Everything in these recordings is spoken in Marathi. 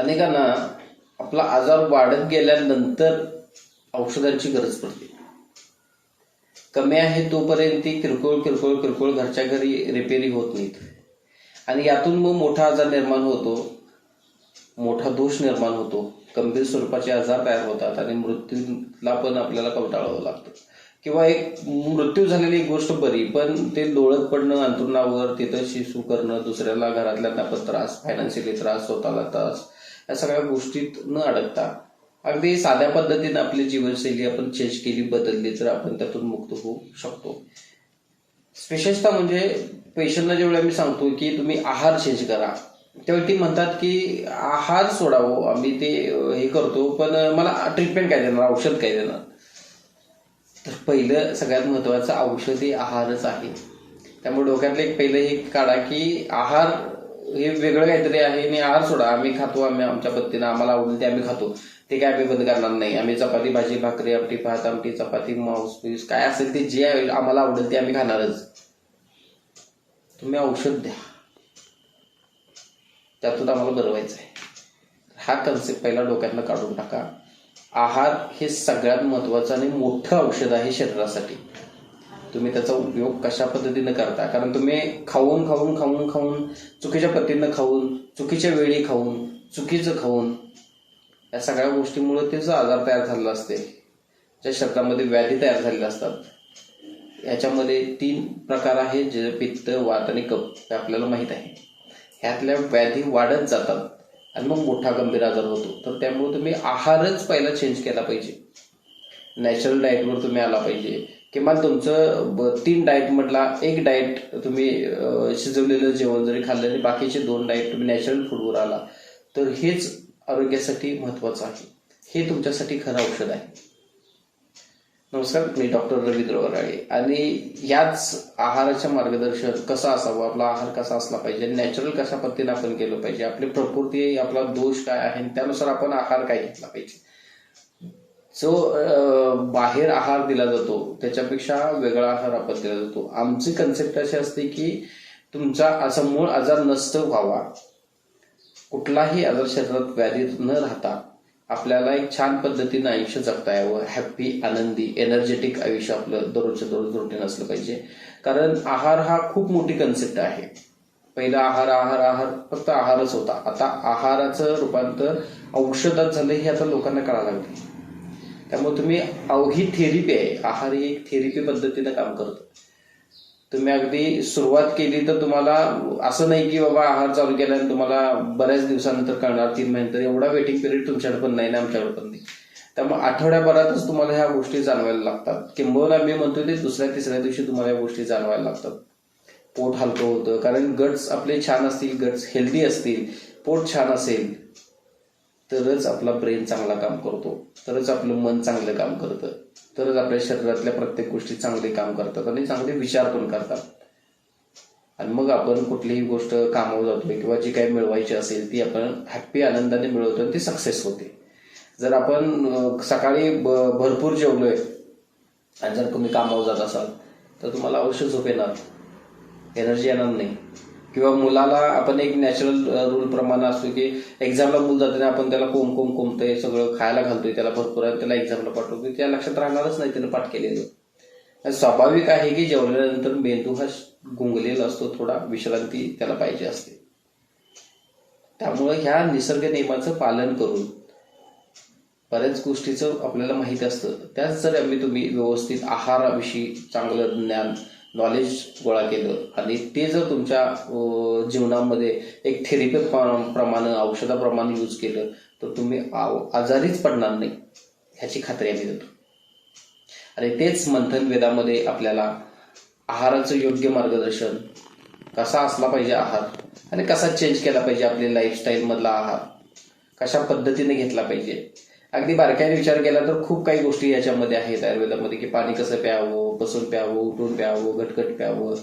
अनेकांना आपला आजार वाढत गेल्यानंतर औषधांची गरज पडते. कमी आहे तोपर्यंत ती किरकोळ किरकोळ किरकोळ घरच्या घरी रिपेरी होत नाहीत. आणि यातून मग मोठा आजार निर्माण होतो. मोठा दोष निर्माण होतो. गंभीर स्वरूपाचे आजार तयार होतात आणि मृत्यूला पण आपल्याला कवटाळावं लागतं. किंवा एक मृत्यू झालेली एक गोष्ट बरी पण ते लोळत पडणं अंतरुणावर तिथं शिशू करणं दुसऱ्याला घरातल्यांना पण त्रास फायनान्शियली त्रास स्वतःला त्रास या सगळ्या गोष्टीत न अडकता. अगदी साध्या पद्धतीने आपली जीवनशैली आपण चेंज केली बदलली तर आपण त्यातून मुक्त होऊ शकतो. विशेषतः म्हणजे पेशंटला जेवढे आम्ही सांगतो की तुम्ही आहार चेंज करा. तेव्हा ती म्हणतात की आहार सोडावं आम्ही ते हे करतो पण मला ट्रीटमेंट काय देणार औषध काय देणार? तर पहिलं सगळ्यात महत्वाचं औषधी आहारच आहे. त्यामुळे डोक्यातलं एक पहिलं हे काढा की आहार हे वेगळं काहीतरी आहे आणि आहार सोडा आम्ही खातो आम्ही आमच्या पद्धतीनं आम्हाला आवडेल ते आम्ही खातो. ते काय आम्ही बंद करणार नाही. आम्ही चपाती भाजी भाकरी आमटी भात आमटी चपाती मांस पीस काय असेल ते जे आम्हाला आवडेल ते आम्ही खाणारच. तुम्ही औषध द्या. त्यातून आम्हाला बरवायचं आहे हा कन्सेप्ट पहिला डोक्यातनं काढून टाका. आहार हे सगळ्यात महत्वाचं आणि मोठं औषध आहे शरीरासाठी. तुम्ही त्याचा उपयोग कशा पद्धतीनं करता? कारण तुम्ही खाऊन खाऊन खाऊन खाऊन चुकीच्या पद्धतीनं खाऊन चुकीच्या वेळी खाऊन चुकीचं खाऊन या सगळ्या गोष्टीमुळे त्याचा आजार तयार झालेला असते. ज्या शरीरामध्ये व्याधी तयार झालेल्या असतात. याच्यामध्ये तीन प्रकार आहेत जे पित्त वात आणि कप हे आपल्याला माहीत आहे. ह्यातल्या व्याधी वाढत जातात आणि मग मोठा गंभीर आजार होतो. तर त्यामुळे तुम्ही आहारच पहिला चेंज केला पाहिजे. नॅचरल डाएटवर तुम्ही आला पाहिजे. किमान तुमचं तीन डाएट म्हटला एक डाएट तुम्ही शिजवलेलं जेवण जरी खाल्लं आणि बाकीचे दोन डाएट तुम्ही नॅचरल फूडवर आला तर हेच आरोग्यासाठी महत्वाचं आहे. हे तुमच्यासाठी खरं औषध आहे. नमस्कार मी डॉक्टर रवींद्र वराळे आणि याच आहाराच्या मार्गदर्शन कसं असावं आपला आहार कसा असला पाहिजे नॅचरल कशा पद्धतीने आपण केलं पाहिजे आपली प्रकृती आपला दोष काय आहे त्यानुसार आपण आहार काय घेतला पाहिजे. जो बाहेर आहार दिला जातो त्याच्यापेक्षा वेगळा आहार आपण दिला जातो. आमची कन्सेप्ट अशी असते की तुमचा असा मूळ आजार नष्ट व्हावा. कुठलाही आजार शरीरात व्याधी न राहता आपल्याला एक छान पद्धतीनं आयुष्य जगता यावं. हॅप्पी आनंदी एनर्जेटिक आयुष्य आपलं दररोजच्या दररोज रुटीन असलं पाहिजे. कारण आहार हा खूप मोठी कन्सेप्ट आहे. पहिला आहार आहार आहार फक्त आहारच होता. आता आहाराचं रूपांतर औषधात झालं हे आता लोकांना कळायला लागले त्यामुळे तुम्ही अव- ही थेरपी आहे. आहार ही एक थेरपी पद्धतीनं काम करतो. तुम्ही अगदी सुरुवात केली तर तुम्हाला असं नाही की बाबा आहार चालू केला आणि तुम्हाला बऱ्याच दिवसानंतर कळणार तीन महिन्यानंतर. एवढा वेटिंग पिरियड तुमच्याकडे पण नाही ना आमच्याकडे पण नाही. त्यामुळे आठवड्याभरातच तुम्हाला ह्या गोष्टी जाणवायला लागतात. किंबहुना मी म्हणतो ते दुसऱ्या तिसऱ्या दिवशी तुम्हाला या गोष्टी जाणवायला लागतात. पोट हलकं होतं कारण गट्स आपले छान असतील गट्स हेल्दी असतील पोट छान असेल तरच आपला ब्रेन चांगला काम करतो. तरच आपलं मन चांगलं काम करतं. तरच आपल्या शरीरातल्या प्रत्येक गोष्टी चांगले काम करतात आणि चांगले विचार पण करतात. आणि मग आपण कुठलीही गोष्ट कामावर जातोय किंवा जी काही मिळवायची असेल ती आपण हॅप्पी आनंदाने मिळवतो आणि ती सक्सेस होते. जर आपण सकाळी ब- भरपूर जेवलोय आणि जर तुम्ही कामावर जात असाल तर तुम्हाला अवश्य झोप येणार. एनर्जी येणार नाही. किंवा मुलाला आपण एक नॅचरल रूल प्रमाणे असतो की एक्झामला मूल जाताना आपण त्याला कोम कोम कोमतोय सगळं खायला घालतोय त्याला भरपूर आणि त्याला एक्झामला पाठवतोय त्या लक्षात राहणारच नाही त्यानं पाठ केलेलं. स्वाभाविक आहे की जेवल्यानंतर मेंदू हा गुंगलेला असतो थोडा विश्रांती त्याला पाहिजे असते. त्यामुळे ह्या निसर्ग नियमाचं पालन करून बऱ्याच गोष्टीचं आपल्याला माहीत असतं. त्याच जर आम्ही तुम्ही व्यवस्थित आहाराविषयी चांगलं ज्ञान नॉलेज गोळा केलं. आणि ते जर तुमच्या जीवनामध्ये एक थेरपी प्रमाणे औषधाप्रमाणे यूज केलं तर तुम्ही आव- आजारीच पडणार नाही ह्याची खात्री आम्ही देतो. आणि तेच मंथन वेदामध्ये आपल्याला आहाराचं योग्य मार्गदर्शन कसा असला पाहिजे आहार आणि कसा चेंज केला पाहिजे आपल्या लाईफस्टाईलमधला आहार कशा पद्धतीने घेतला पाहिजे अगदी बारकाईने विचार केला तर खूप काही गोष्टी याच्यामध्ये आहेत आयुर्वेदामध्ये की पाणी कसं प्यावं बसून प्यावं उठून प्यावं घटघट प्यावं.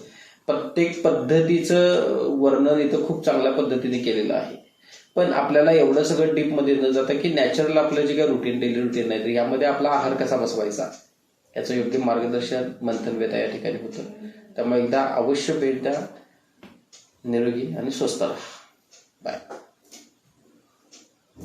प्रत्येक पद्धतीचं वर्णन इथं खूप चांगल्या पद्धतीने केलेलं आहे. पण आपल्याला एवढं सगळं डीपमध्ये न जाता की नॅचरल आपलं जे काही रुटीन डेली रुटीन आहे तर यामध्ये आपला आहार कसा बसवायचा? याचं योग्य मार्गदर्शन मंथन वेदा या ठिकाणी होतं. त्यामुळे एकदा अवश्य भेट द्या. निरोगी आणि स्वस्त राहा. बाय